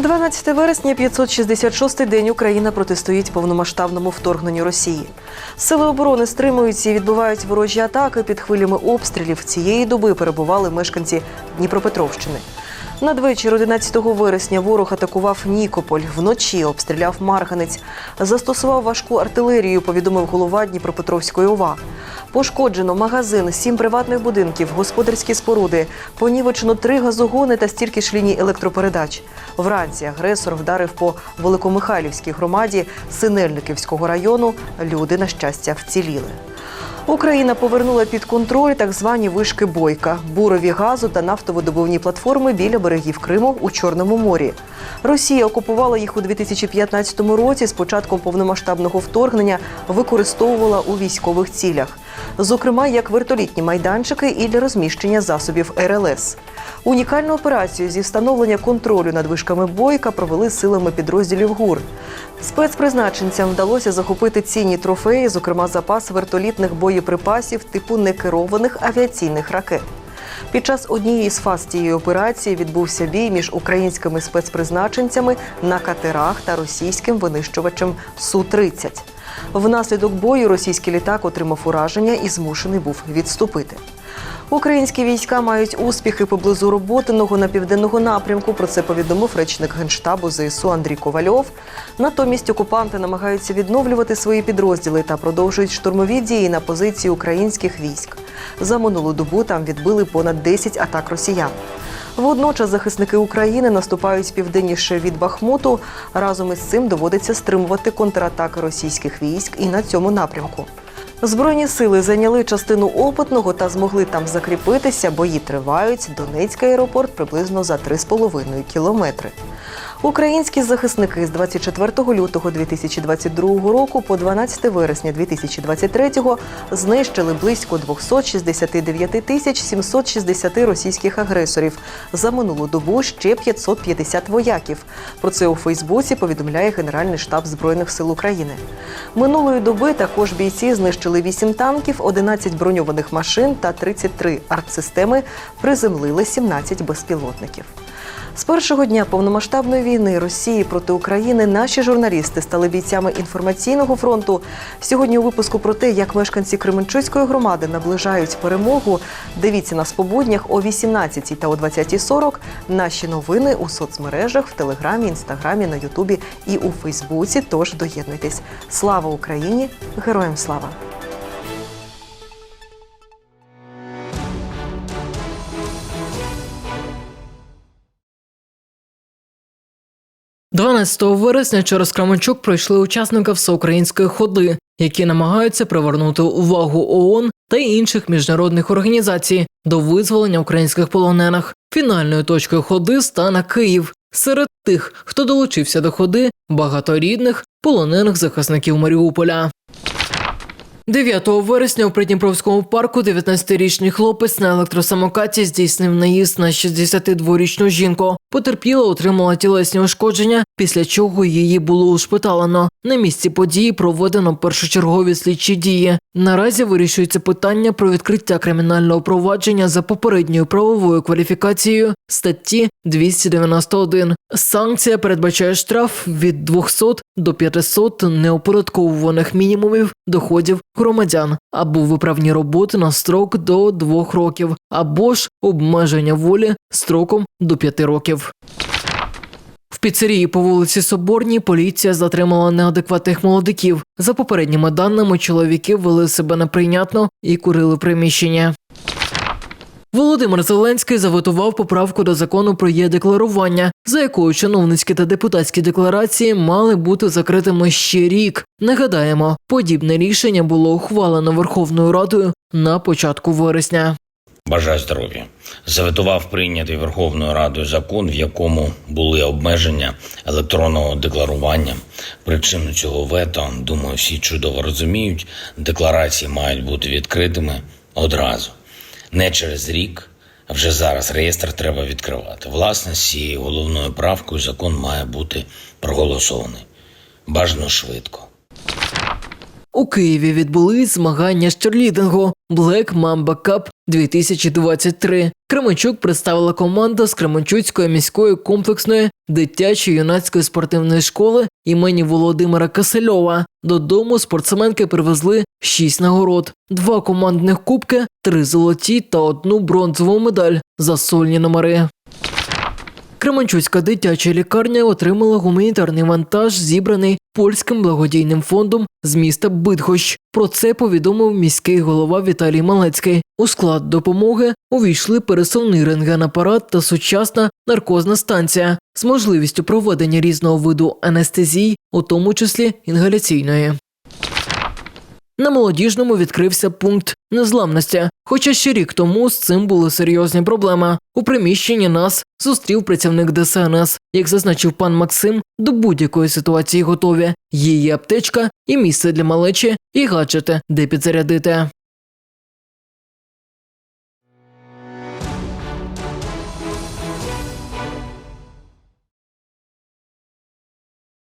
12 вересня, 566-й день Україна протистоїть повномасштабному вторгненню Росії. Сили оборони стримуються і відбувають ворожі атаки під хвилями обстрілів. Цієї доби перебували мешканці Дніпропетровщини. Надвечір 11 вересня ворог атакував Нікополь. Вночі обстріляв Марганець. Застосував важку артилерію, повідомив голова Дніпропетровської ОВА. Пошкоджено магазин, сім приватних будинків, господарські споруди, понівечено три газогони та стільки ж ліній електропередач. Вранці агресор вдарив по Великомихайлівській громаді Синельниківського району. Люди, на щастя, вціліли. Україна повернула під контроль так звані вишки бойка, бурові газу та нафтовидобувні платформи біля берегів Криму у Чорному морі. Росія окупувала їх у 2015 році. З початком повномасштабного вторгнення використовувала у військових цілях, зокрема як вертолітні майданчики і для розміщення засобів РЛС. Унікальну операцію зі встановлення контролю над вишками бойка провели силами підрозділів ГУР. Спецпризначенцям вдалося захопити цінні трофеї, зокрема запас вертолітних боєприпасів типу некерованих авіаційних ракет. Під час однієї з фаз цієї операції відбувся бій між українськими спецпризначенцями на катерах та російським винищувачем Су-30. Внаслідок бою російський літак отримав ураження і змушений був відступити. Українські війська мають успіхи поблизу роботиного на південного напрямку. Про це повідомив речник генштабу ЗСУ Андрій Ковальов. Натомість окупанти намагаються відновлювати свої підрозділи та продовжують штурмові дії на позиції українських військ. За минулу добу там відбили понад 10 атак росіян. Водночас захисники України наступають південніше від Бахмуту. Разом із цим доводиться стримувати контратаки російських військ і на цьому напрямку. Збройні сили зайняли частину опитного та змогли там закріпитися. Бої тривають. Донецький аеропорт приблизно за 3,5 кілометри. Українські захисники з 24 лютого 2022 року по 12 вересня 2023 знищили близько 269 тисяч 760 російських агресорів. За минулу добу ще 550 вояків. Про це у Фейсбуці повідомляє Генеральний штаб Збройних сил України. Минулої доби також бійці знищили 8 танків, 11 броньованих машин та 33 артсистеми, приземлили 17 безпілотників. З першого дня повномасштабної війни Росії проти України наші журналісти стали бійцями інформаційного фронту. Сьогодні у випуску про те, як мешканці Кременчуцької громади наближають перемогу. Дивіться нас по буднях о 18 та о 20.40. Наші новини у соцмережах в Телеграмі, Інстаграмі, на Ютубі і у Фейсбуці. Тож доєднуйтесь. Слава Україні! Героям слава! 12 вересня через Кременчук пройшли учасники всеукраїнської ходи, які намагаються привернути увагу ООН та інших міжнародних організацій до визволення українських полонених. Фінальною точкою ходи стане Київ. Серед тих, хто долучився до ходи, багато рідних полонених захисників Маріуполя. 9 вересня у Придніпровському парку 19-річний хлопець на електросамокаті здійснив наїзд на 62-річну жінку. Потерпіла, отримала тілесні ушкодження, після чого її було ушпиталено. На місці події проведено першочергові слідчі дії. Наразі вирішується питання про відкриття кримінального провадження за попередньою правовою кваліфікацією статті 291. Санкція передбачає штраф від 200 до 500 неоподатковуваних мінімумів доходів громадян або виправні роботи на строк до 2 років, або ж обмеження волі строком до 5 років. В піцерії по вулиці Соборній поліція затримала неадекватних молодиків. За попередніми даними, чоловіки вели себе неприйнятно і курили приміщення. Володимир Зеленський заветував поправку до закону про є-декларування, за якою чиновницькі та депутатські декларації мали бути закритими ще рік. Нагадаємо, подібне рішення було ухвалено Верховною Радою на початку вересня. Бажаю здоров'я. Заветував прийнятий Верховною Радою закон, в якому були обмеження електронного декларування. Причину цього вето, думаю, всі чудово розуміють. Декларації мають бути відкритими одразу, не через рік. А вже зараз реєстр треба відкривати. Власне, з цією головною правкою закон має бути проголосований. Бажано швидко. У Києві відбулись змагання з черлідингу Black Mamba Cup 2023. Кременчук представила команда з Кременчуцької міської комплексної дитячої юнацької спортивної школи імені Володимира Касельова. Додому спортсменки привезли шість нагород: два командних кубки, три золоті та одну бронзову медаль за сольні номери. Кременчуцька дитяча лікарня отримала гуманітарний вантаж, зібраний польським благодійним фондом з міста Бидгощ. Про це повідомив міський голова Віталій Малецький. У склад допомоги увійшли пересувний рентгенапарат та сучасна наркозна станція з можливістю проведення різного виду анестезій, у тому числі інгаляційної. На молодіжному відкрився пункт незламності. Хоча ще рік тому з цим були серйозні проблеми. У приміщенні нас зустрів працівник ДСНС. Як зазначив пан Максим, до будь-якої ситуації готові. Її аптечка і місце для малечі, і гаджети, де підзарядити.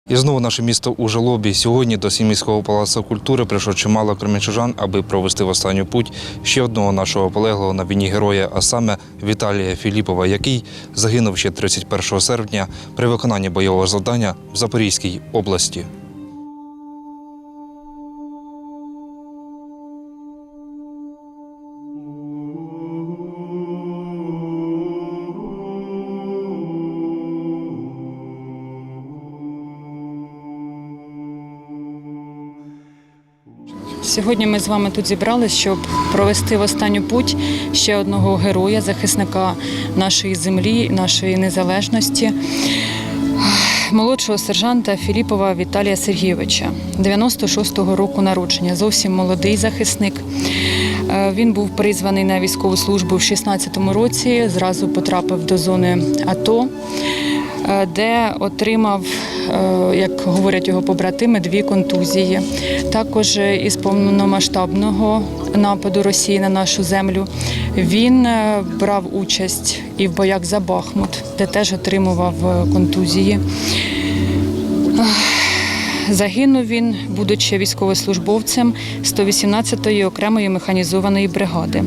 І знову наше місто у жалобі. Сьогодні до Сімійського палацу культури прийшло чимало кременчужан, аби провести в останню путь ще одного нашого полеглого на війні героя, а саме Віталія Філіпова, який загинув ще 31 серпня при виконанні бойового завдання в Запорізькій області. Сьогодні ми з вами тут зібралися, щоб провести в останню путь ще одного героя, захисника нашої землі, нашої незалежності, молодшого сержанта Філіпова Віталія Сергійовича, 96-го року народження, зовсім молодий захисник. Е, Він був призваний на військову службу в 16-му році, зразу потрапив до зони АТО, е, де отримав, е, як говорять його побратими, дві контузії. Також із повномасштабного нападу Росії на нашу землю він е, брав участь і в боях за Бахмут, де теж отримував е, контузії. Загинув він, будучи військовослужбовцем 118-ї окремої механізованої бригади.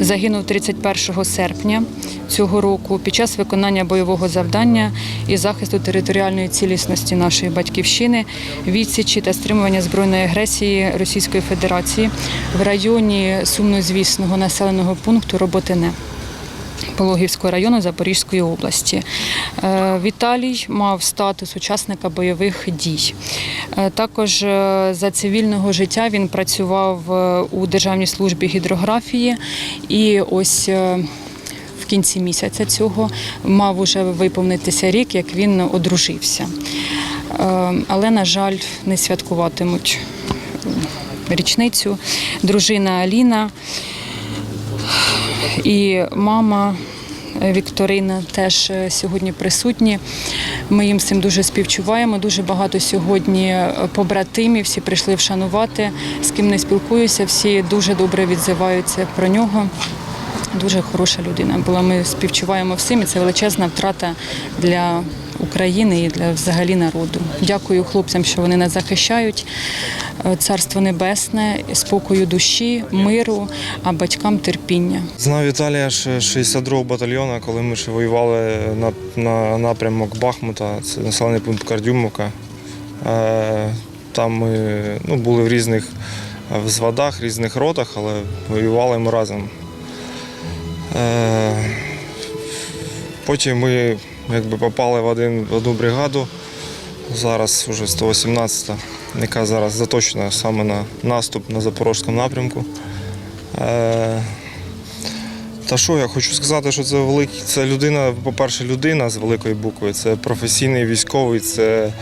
Загинув 31 серпня цього року під час виконання бойового завдання і захисту територіальної цілісності нашої батьківщини, відсічі та стримування збройної агресії Російської Федерації в районі сумнозвісного населеного пункту Роботине. Пологівського району Запорізької області. Е, Віталій мав статус учасника бойових дій. Е, Також е, за цивільного життя він працював у Державній службі гідрографії і ось. В кінці місяця цього мав уже виповнитися рік, як він одружився. Але, на жаль, не святкуватимуть річницю. Дружина Аліна і мама Вікторина теж е, сьогодні присутні. Ми їм з цим дуже співчуваємо. Дуже багато сьогодні е, побратимів, всі прийшли вшанувати. З ким не спілкуюся, всі дуже добре відзиваються про нього. Дуже хороша людина була. Ми співчуваємо всім, і це величезна втрата для України і для взагалі народу. Дякую хлопцям, що вони нас захищають. Е, Царство небесне, спокою душі, миру, а батькам терпіння. Знав Віталія ще 62-го батальйону, коли ми ще воювали на, на напрямок Бахмута, це населений пункт Кардюмовка. Е, Там ми ну, були в різних е, взводах, різних ротах, але воювали ми разом. Потім ми якби, попали в, один, в одну бригаду. Зараз вже 118-та, яка зараз заточена саме на наступ на Запорізькому напрямку. Е, Та що я хочу сказати, що це великий, це людина, по-перше, людина з великої букви, це професійний військовий, це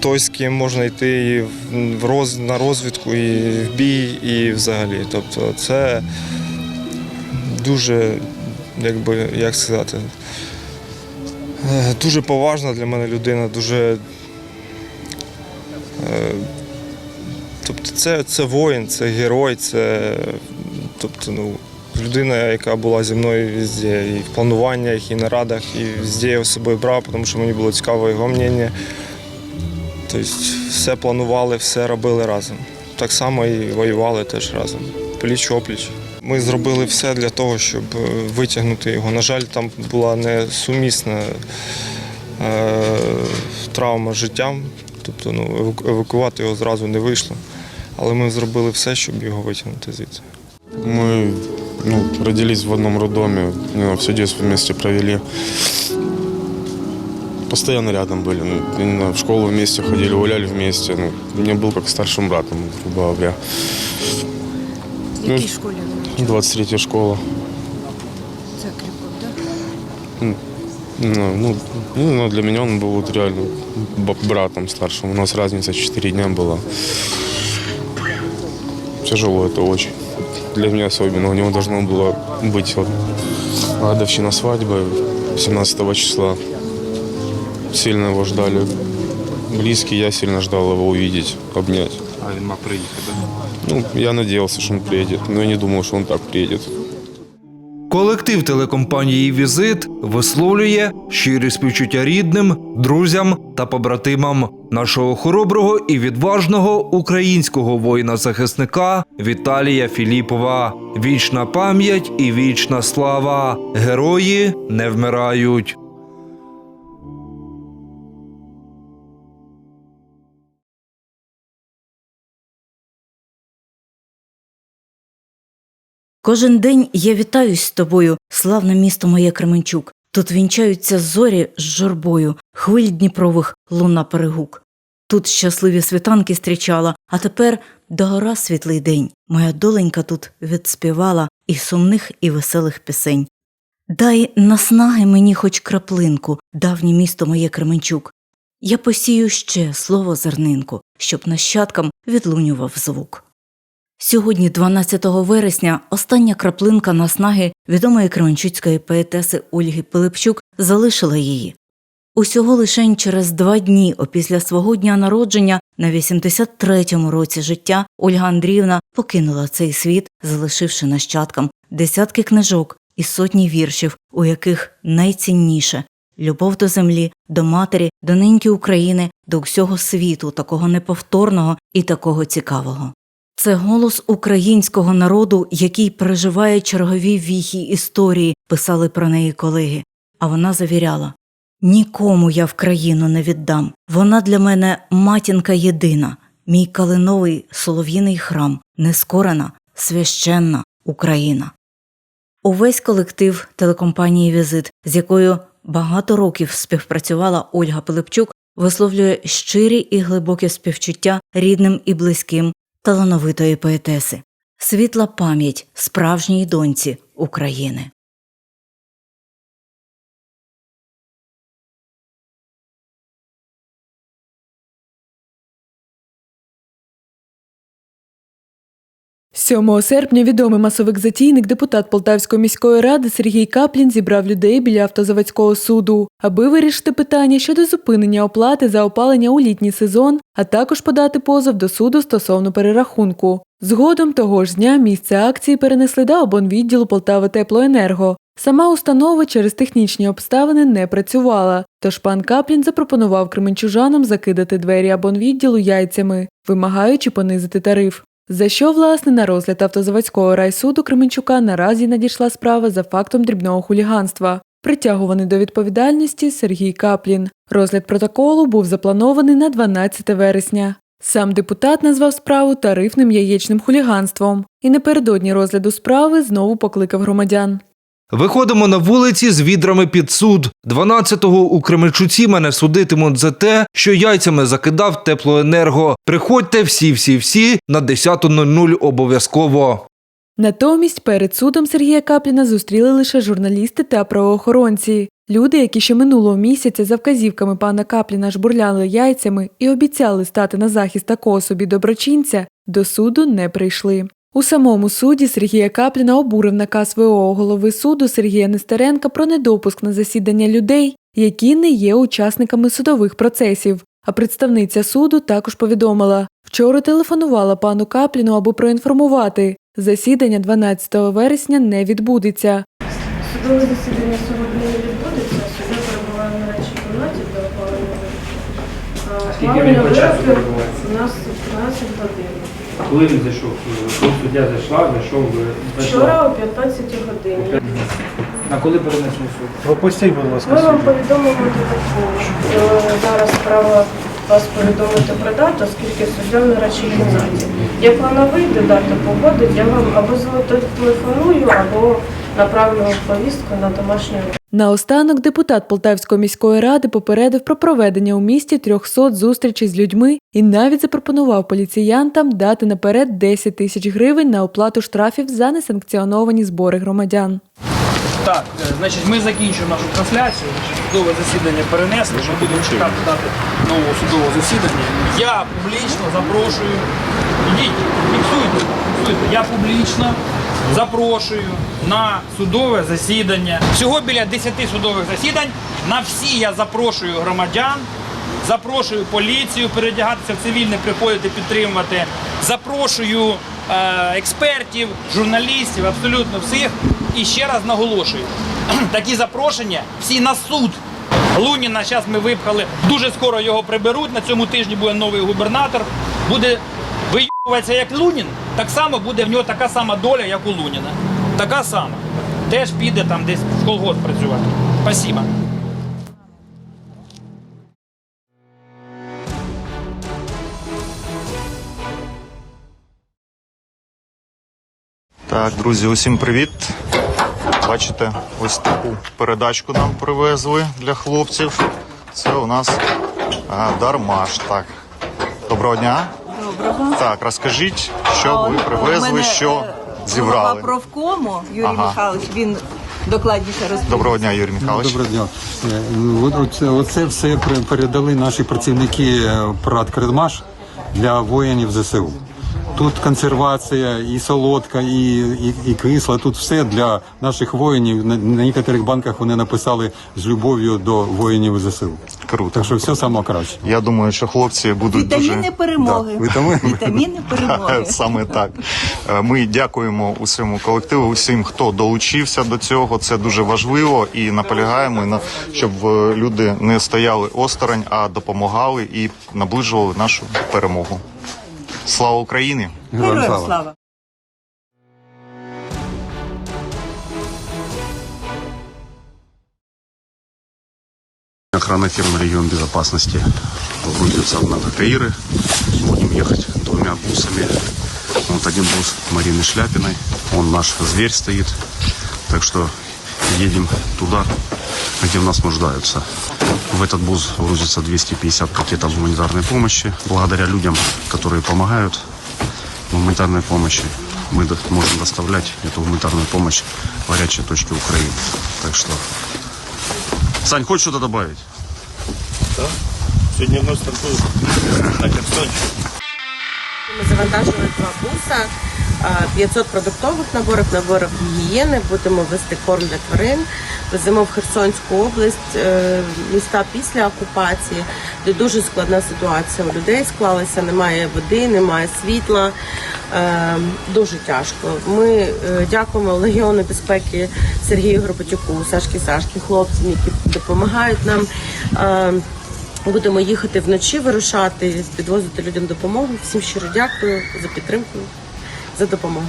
той, з ким можна йти і в- роз, на розвідку, і в бій, і взагалі. Тобто це дуже, якби, як сказати, дуже поважна для мене людина, дуже. е, Тобто це, це воїн, це герой, це тобто, ну, людина, яка була зі мною везде, і в плануваннях, і на радах, і везде я з собою брав, тому що мені було цікаво його мнення. Тобто все планували, все робили разом. так само і воювали теж разом. Пліч опліч. Ми зробили все для того, щоб е, витягнути його. На жаль, там була несумісна е, травма з життям, тобто ну, еваку- евакувати його зразу не вийшло. Але ми зробили все, щоб його витягнути звідси. Мы ну, родились в одном роддоме, ну, все детство вместе провели. Постоянно рядом были. Ну, именно в школу вместе ходили, гуляли вместе. Ну, мне был как старшим братом, грубо говоря. В якій школі ви? 23 школа. Це Кріпов, так? Ну, ну, ну, ну, для меня он был вот реально б- братом старшим. У нас разница 4 дня была. Тяжело это очень. Для меня особенно. У него должно было быть вот годовщина свадьбы 17 числа. Сильно его ждали. Близкие, я сильно ждал его увидеть, обнять. А він мав приїхати. Ну, я надеялся, что он приедет, но я не думал, что он так приедет. Колектив телекомпанії Візит висловлює щирі співчуття рідним, друзям та побратимам нашого хороброго і відважного українського воїна-захисника Віталія Філіпова. Вічна пам'ять і вічна слава. Герої не вмирають. Кожен день я вітаюсь з тобою, славне місто моє Кременчук. Тут вінчаються зорі з журбою, хвиль Дніпрових луна перегук. Тут щасливі світанки стрічала, а тепер догора світлий день. Моя доленька тут відспівала і сумних, і веселих пісень. Дай наснаги мені хоч краплинку, давнє місто моє Кременчук. Я посію ще слово зернинку, щоб нащадкам відлунював звук. Сьогодні, 12 вересня, остання краплинка наснаги відомої кременчуцької поетеси Ольги Пилипчук залишила її. Усього лишень через два дні опісля свого дня народження на 83-му році життя Ольга Андріївна покинула цей світ, залишивши нащадкам десятки книжок і сотні віршів, у яких найцінніше любов до землі, до матері, до неньки України, до всього світу, такого неповторного і такого цікавого. Це голос українського народу, який переживає чергові віхи історії, писали про неї колеги. А вона завіряла Нікому я в країну не віддам. Вона для мене матінка єдина, мій калиновий солов'їний храм, нескорена, священна Україна. Увесь колектив телекомпанії Візит, з якою багато років співпрацювала Ольга Пилипчук, висловлює щирі і глибокі співчуття рідним і близьким талановитої поетеси, світла пам'ять справжній доньці України. – 7 серпня відомий масовик-затійник, депутат Полтавської міської ради Сергій Каплін зібрав людей біля автозаводського суду, аби вирішити питання щодо зупинення оплати за опалення у літній сезон, а також подати позов до суду стосовно перерахунку. Згодом того ж дня місце акції перенесли до обонвідділу Полтави Теплоенерго. Сама установа через технічні обставини не працювала, тож пан Каплін запропонував кременчужанам закидати двері абонвідділу яйцями, вимагаючи понизити тариф. За що, власне, на розгляд автозаводського райсуду Кременчука наразі надійшла справа за фактом дрібного хуліганства. Притягуваний до відповідальності Сергій Каплін. Розгляд протоколу був запланований на 12 вересня. Сам депутат назвав справу тарифним яєчним хуліганством і напередодні розгляду справи знову покликав громадян. Виходимо на вулиці з відрами під суд. 12-го у Кременчуці мене судитимуть за те, що яйцями закидав теплоенерго. Приходьте всі-всі-всі на 10.00 обов'язково. Натомість перед судом Сергія Капліна зустріли лише журналісти та правоохоронці. Люди, які ще минулого місяця за вказівками пана Капліна жбурляли яйцями і обіцяли стати на захист такого собі доброчинця, до суду не прийшли. У самому суді Сергія Капліна обурив наказ ВО голови суду Сергія Нестеренка про недопуск на засідання людей, які не є учасниками судових процесів. А представниця суду також повідомила, вчора телефонувала пану Капліну, аби проінформувати. Засідання 12 вересня не відбудеться. Судове засідання сьогодні не відбудеться, суддя перебуває на чемпіонаті для опалення. Скільки він по часу перебуває? У нас 12 годин. Коли він зайшов? Коли суддя зайшла, зайшов би. Вчора о 15 годині. А коли перенесли суд? Пропустіть, будь ласка, Ми вам повідомимо додатково. Е, Зараз справа вас повідомити про дату, оскільки суддя в нарадчій кімнаті. Як вона вийде, дата погодить, я вам або зателефоную, або направлю повістку на домашню Наостанок депутат Полтавської міської ради попередив про проведення у місті 300 зустрічей з людьми і навіть запропонував поліціянтам дати наперед 10 тисяч гривень на оплату штрафів за несанкціоновані збори громадян. Так, е, значить, ми закінчуємо нашу трансляцію. Судове засідання перенесли. Ми будемо чекати дати нового судового засідання. Я публічно запрошую. Ідіть, фіксуйте, фіксуйте. Я публічно запрошую на судове засідання. Всього біля 10 судових засідань. На всі я запрошую громадян. Запрошую поліцію передягатися в цивільне, приходити підтримувати. Запрошую е, експертів, журналістів, абсолютно всіх. І ще раз наголошую: такі запрошення всі на суд. Луніна зараз ми випхали. Дуже скоро його приберуть. На цьому тижні буде новий губернатор. Буде виюватися як Лунін. Так само буде в нього така сама доля, як у Луніна. Така сама. Теж піде там десь в колгосп працювати. Спасибо. Так, друзі, усім привіт. Бачите, ось таку передачку нам привезли для хлопців. Це у нас а, дармаш. Так. Доброго дня. Доброго. Так, розкажіть, що ви привезли, що зібрали. Голова профкому Юрій Ага. Михайлович, він докладніше розповідає. Доброго дня, Юрій Михайлович. Доброго дня. Е, Оце, оце все передали наші працівники е, ПРАТ «Кредмаш» для воїнів ЗСУ. Тут консервація, і солодка, і, і, і кисла. Тут все для наших воїнів. На, на некоторих банках вони написали з любов'ю до воїнів ЗСУ. Круто. Так що все саме краще. Я думаю, що хлопці будуть Вітаміни дуже перемоги. Да, вітаміни. Вітаміни перемоги. Саме так. Е, Ми дякуємо усьому колективу, усім, хто долучився до цього. Це дуже важливо і наполягаємо на щоб е, люди не стояли осторонь, а допомагали і наближували нашу перемогу. Слава Україні! Героям слава. Охрана фирмы «Регион безопасности» грузится в Новокаиры. Будем ехать двумя бусами. Вот один бус Марины Шляпиной. Он наш зверь стоит. Так что едем туда, где в нас нуждаются. В этот бус грузится 250 пакетов гуманитарной помощи. Благодаря людям, которые помогают гуманитарной помощи, мы можем доставлять эту гуманитарную помощь в горячие точки Украины. Так что Сань, хочешь что-то добавить? Сьогодні ми стартуємо на Херсонщині. Ми завантажили два буса, 500 продуктових наборів, наборів гігієни. Будемо вести корм для тварин. Веземо в Херсонську область, е, міста після окупації, де дуже складна ситуація. У людей склалася, немає води, немає світла. Е, Дуже тяжко. Ми е, дякуємо Легіону безпеки Сергію Горбатюку, Сашки Сашки, хлопцям, які допомагають нам. Будемо їхати вночі, вирушати, підвозити людям допомогу. Всім щиро дякую за підтримку, за допомогу.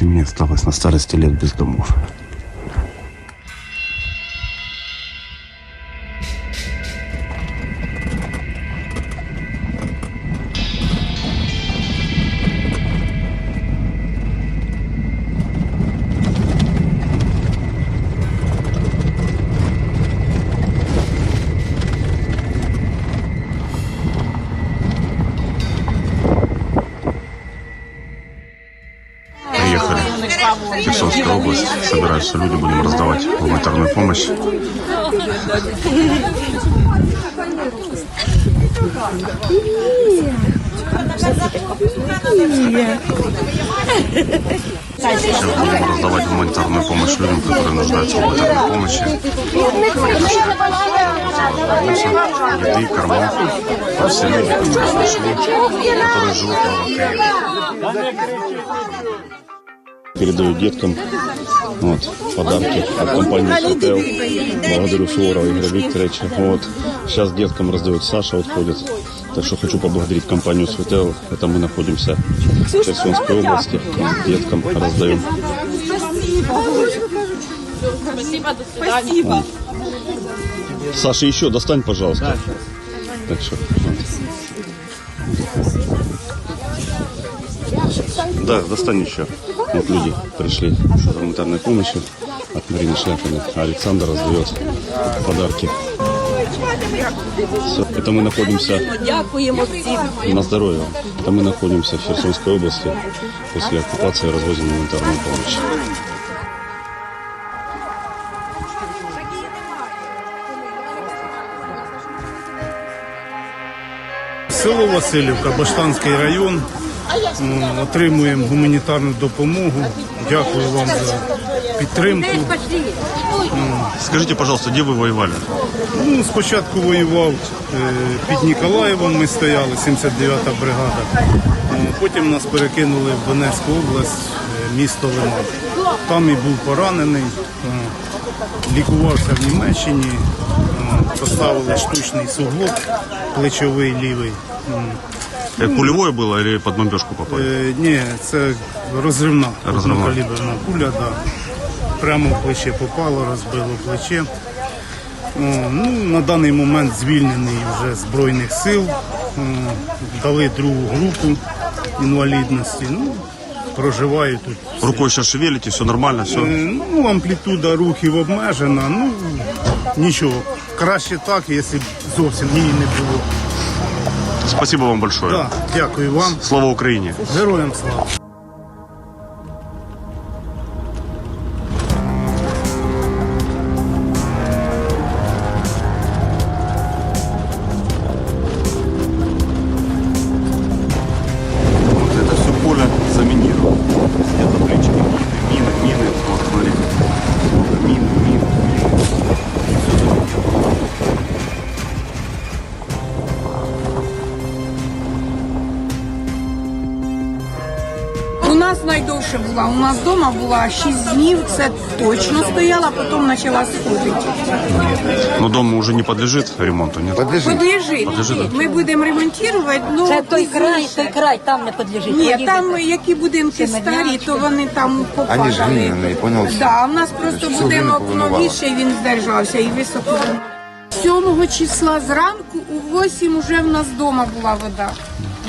Сколько осталась на старости лет без домов? Херсонская область. Собираются люди, будем раздавать гуманитарную помощь. Сейчас будем раздавать гуманитарную помощь людям, которые нуждаются в гуманитарной помощи. Еды, корма. Все люди, которые пришли, которые живут в Новокаире. Передаю деткам вот, подарки от компании Сотел. Благодарю Суворова Игоря Викторовича. Вот. Сейчас деткам раздает Саша, вот ходит. Так что хочу поблагодарить компанию Светел. Это мы находимся в Херсонской области. Вот, Деткам раздаем. Спасибо. Саша, еще достань, пожалуйста. Так что, вот. Да, достань еще. Вот люди пришли с гуманитарной помощью от Марины Шляпиной. А Александр раздает подарки. Всё. Это мы находимся Дякуємо всім. на здоровье. Это мы находимся в Херсонской области. После оккупации развозим гуманитарную помощь. Село Васильівка, Баштанський район. Отримуємо гуманітарну допомогу. Дякую вам за підтримку. Скажите, пожалуйста, где вы воевали? Ну, спочатку воював е, під Ніколаєвом, ми стояли, 79-та бригада. Потім нас перекинули в Донецьку область, е, місто Лиман. Там і був поранений, е, лікувався в Німеччині, е, поставили штучний суглоб, плечовий лівий. Пулевое было или под бомбежку попали? Е, ні, це розривна, Розривна. каліберна пуля, да. прямо в плече попало, розбило плече. О, ну, на даний момент звільнений вже Збройних сил, О, дали другу групу інвалідності. Ну, проживаю тут. Рукой сейчас шевелите, все нормально, все. Е, Ну, амплітуда рухів обмежена, ну нічого. Краще так, якщо б зовсім її не було. Спасибо вам большое. Да, дякую вам. Слава Україні! Героям слава. Нас була. У нас вдома була 6 днів, це точно стояла, потім почала сходити. Но дом уже не подлежит ремонту, нет? Подлежить. Подлежит. Ми будемо ремонтувати. Ну, Це той край, той край, там не підлежить. Ні, Поїдете. там які будинки старі, то вони там попадали. понял? Да, у нас просто Всю будинок глину повимивало. новіший, він здержався і високо. 7 числа зранку у 8 вже в нас вдома була вода.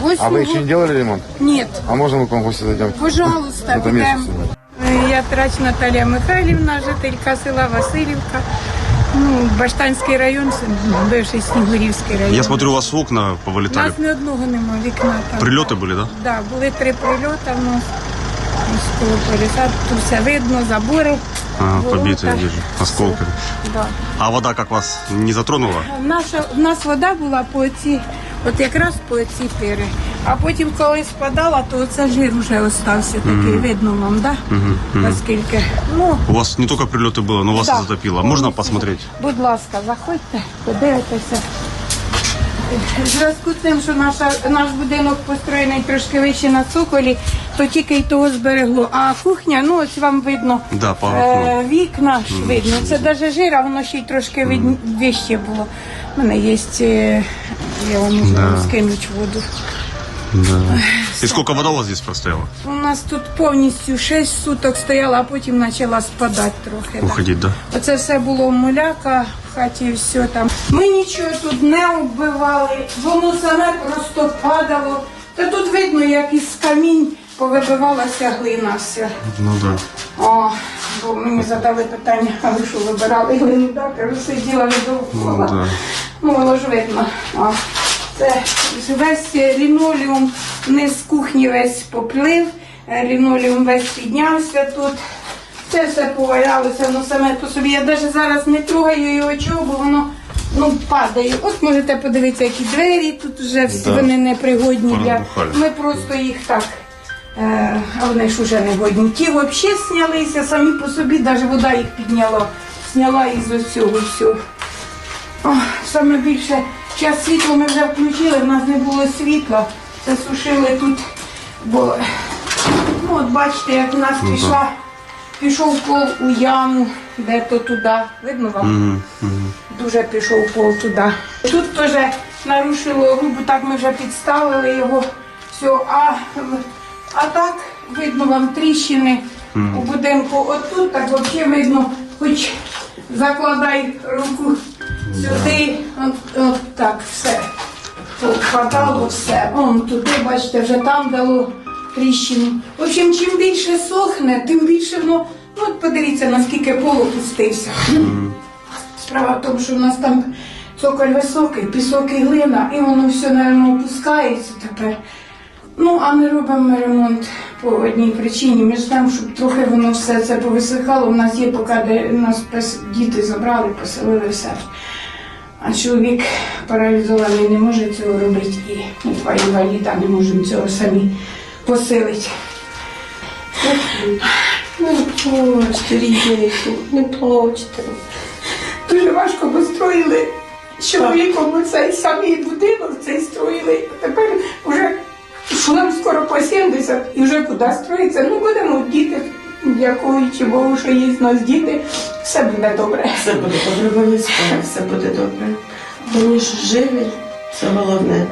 8 А вы еще не делали ремонт? Ні, А можно мы к вам в гости зайдем? Пожалуйста, Это месяц. будемо. Я трач Наталія Михайлівна, жителька села Васильівка. Ну, Баштанський район, це бивший Снігурівський район. Я смотрю, у вас окна У повылетали. нас ні одного нема вікна там. Прилеты были, да? Да, були три прильоти в нас. Ось коло поліса. Тут все видно, забори. А, ворота. побитые, вижу, осколками. Да. А вода как вас не затронула? Наша, в нас вода була по оці, от якраз по оці пири. А потім, коли спадала, то оце жир вже остався такий, видно вам, да? Наскільки. Ну, У вас не только прилеты было, но вас Да. и затопило. Можно посмотреть? Будь ласка, заходьте, подивитеся. В зв'язку з тим, що наша, наш будинок построєний трошки вище на цоколі, то тільки й того зберегло. А кухня, ну ось вам видно, Да, по е, вікна ж видно. Це навіть жира, воно ще й трошки від... вище було. У мене є, е, я вам можу Да. скинути воду. Да. И сколько вода у вас здесь простояла? У нас тут повністю 6 суток стояла, а потім почала спадати трохи. да. Уходить, да? Оце все було муляка в хаті, все там. Ми нічого тут не вбивали, воно саме просто падало. Та тут видно, як із камінь повибивалася глина вся. Ну да. О, бо мені задали питання, а ви що вибирали? Так, кажу, сиділа Ну довкола. да. Ну, воно ж видно. О, це весь лінолеум, низ кухні весь поплив, Е, Лінолеум весь піднявся тут. Це все повалялося, воно саме по собі. Я навіть зараз не трогаю його чого, бо воно ну, падає. От можете подивитися, які двері тут вже всі Да. вони непригодні для. Ми просто їх так. Е, а вони ж уже не годні. Ті взагалі знялися самі по собі, навіть вода їх підняла, зняла із ось цього всього. О, саме більше час світло ми вже включили, в нас не було світла. Засушили тут, бо ну, от бачите, як в нас Ну, пішла, пішов пол у яму, де то туди. Видно вам? Дуже пішов пол туди. Тут теж нарушило грубо, так ми вже підставили його. Все, а, а так видно вам тріщини у будинку. Отут так взагалі видно, хоч закладай руку сюди, от, от так все. Впадало все. Он туди, бачите, вже там дало тріщину. В общем, чим більше сохне, тим більше воно. Ну, от подивіться, наскільки пол опустився. Справа в тому, що в нас там цоколь високий, пісок і глина, і воно все, мабуть, опускається тепер. Ну, а ми робимо ремонт по одній причині. Ми ждемо, щоб трохи воно все це повисихало. У нас є поки, де нас діти забрали, поселили в селі. А чоловік паралізований не може цього робити, і ми два інваліда не можемо цього самі посилити. Не плачте, рідненько, не плачте. Дуже важко построїли чоловіком оцей самий будинок, цей строїли. Тепер вже що нам скоро по 70 і вже куди строїться. Ну будемо діти, дякуючи Богу, що є з нас діти, все буде добре. Все буде добре, обов'язково, все буде добре. Вони ж живі, це головне.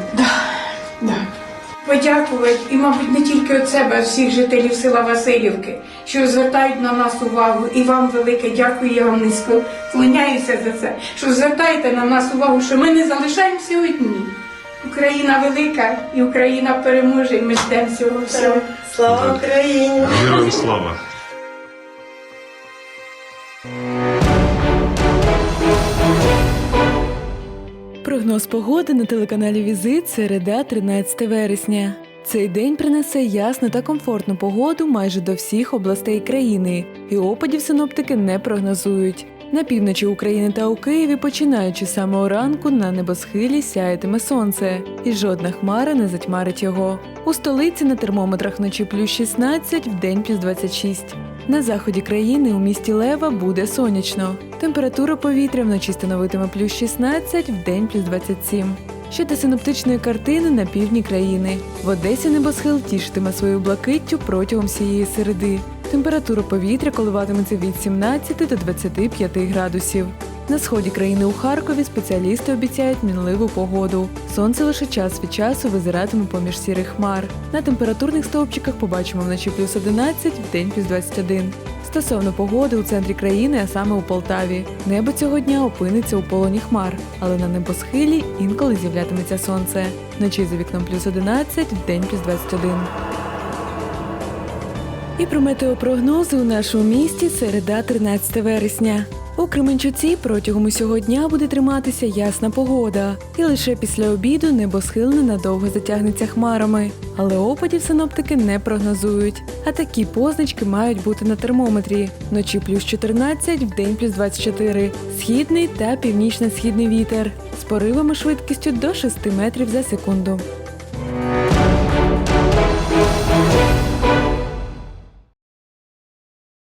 Подякувати і, мабуть, не тільки від себе, а всіх жителів села Васильівки, що звертають на нас увагу. І вам велике дякую, я вам низько вклоняюся за це, що звертаєте на нас увагу, що ми не залишаємося одні. Україна велика і Україна переможе, і ми ждемо цього всього. Слава Україні! Героям слава! Прогноз погоди на телеканалі Візит середа 13 вересня. Цей день принесе ясну та комфортну погоду майже до всіх областей країни, і опадів синоптики не прогнозують. На півночі України та у Києві, починаючи з самого ранку, на небосхилі сяятиме сонце, і жодна хмара не затьмарить його. У столиці на термометрах вночі плюс 16, вдень плюс 26. На заході країни у місті Лева буде сонячно. Температура повітря вночі становитиме плюс 16, вдень плюс 27. Щодо синоптичної картини на півдні країни. В Одесі небосхил тішитиме свою блакиттю протягом всієї середи. Температура повітря коливатиметься від 17 до 25 градусів. На сході країни у Харкові спеціалісти обіцяють мінливу погоду. Сонце лише час від часу визиратиме поміж сірих хмар. На температурних стовпчиках побачимо вночі плюс 11, вдень плюс 21. Стосовно погоди у центрі країни, а саме у Полтаві, небо цього дня опиниться у полоні хмар, але на небосхилі інколи з'являтиметься сонце. Вночі за вікном плюс 11, вдень плюс 21. І про метеопрогнози у нашому місті середа 13 вересня. У Кременчуці протягом усього дня буде триматися ясна погода, і лише після обіду небосхил ненадовго затягнеться хмарами. Але опадів синоптики не прогнозують. А такі позначки мають бути на термометрі: вночі плюс 14, вдень плюс 24, східний та північно-східний вітер з поривами швидкістю до 6 метрів за секунду.